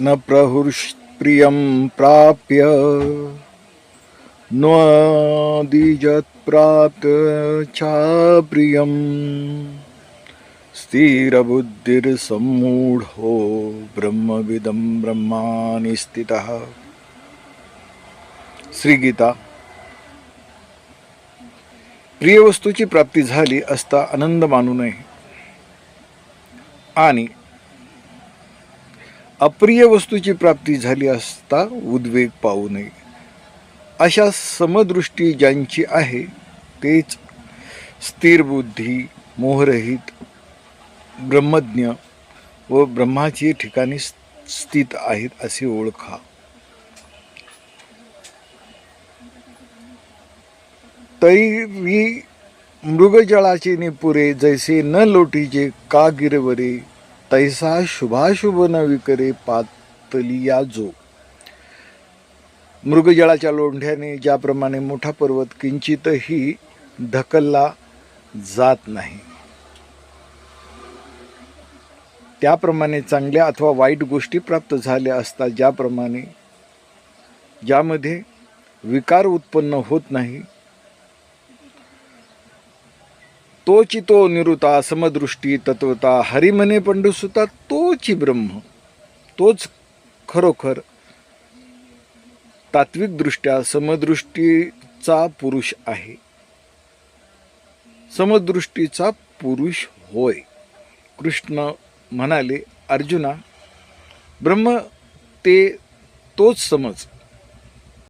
न प्रहृष्प्रियं प्राप्य नदीजत्प्राप्त चाप्रियं स्थिरबुद्धिर्सम्मूढो ब्रह्मविदं ब्रह्मानि स्थितः। श्रीगीता प्रिय वस्तूची प्राप्ती झाली असता आनंद मानू नये. आणि अप्रिय वस्तूची प्राप्ती झाली असता उद्वेग पाहू नये. अशा समदृष्टी ज्यांची आहे तेच स्थिर बुद्धी मोहरहित ब्रह्मज्ञ व ब्रह्माची ठिकाणी स्थित आहेत असे ओळखा. तैरी मृगजळाचे निपुरे जैसे न लोटीचे का गिरवरे तैसा शुभाशुभ नविकरे पातलिया जो. मृगजळाच्या लोंढ्याने ज्याप्रमाणे मोठा पर्वत किंचितही ढकलला जात नाही. त्याप्रमाणे चांगल्या अथवा वाईट गोष्टी प्राप्त झाल्या असतात ज्याप्रमाणे ज्यामध्ये विकार उत्पन्न होत नाही तोची तो निरुता समदृष्टी तत्वता हरिमने पंडुसुता तोची ब्रह्म. तोच खरोखर तात्विकदृष्ट्या समदृष्टीचा पुरुष आहे. समदृष्टीचा पुरुष होय. कृष्ण म्हणाले अर्जुना ब्रह्म ते तोच समज.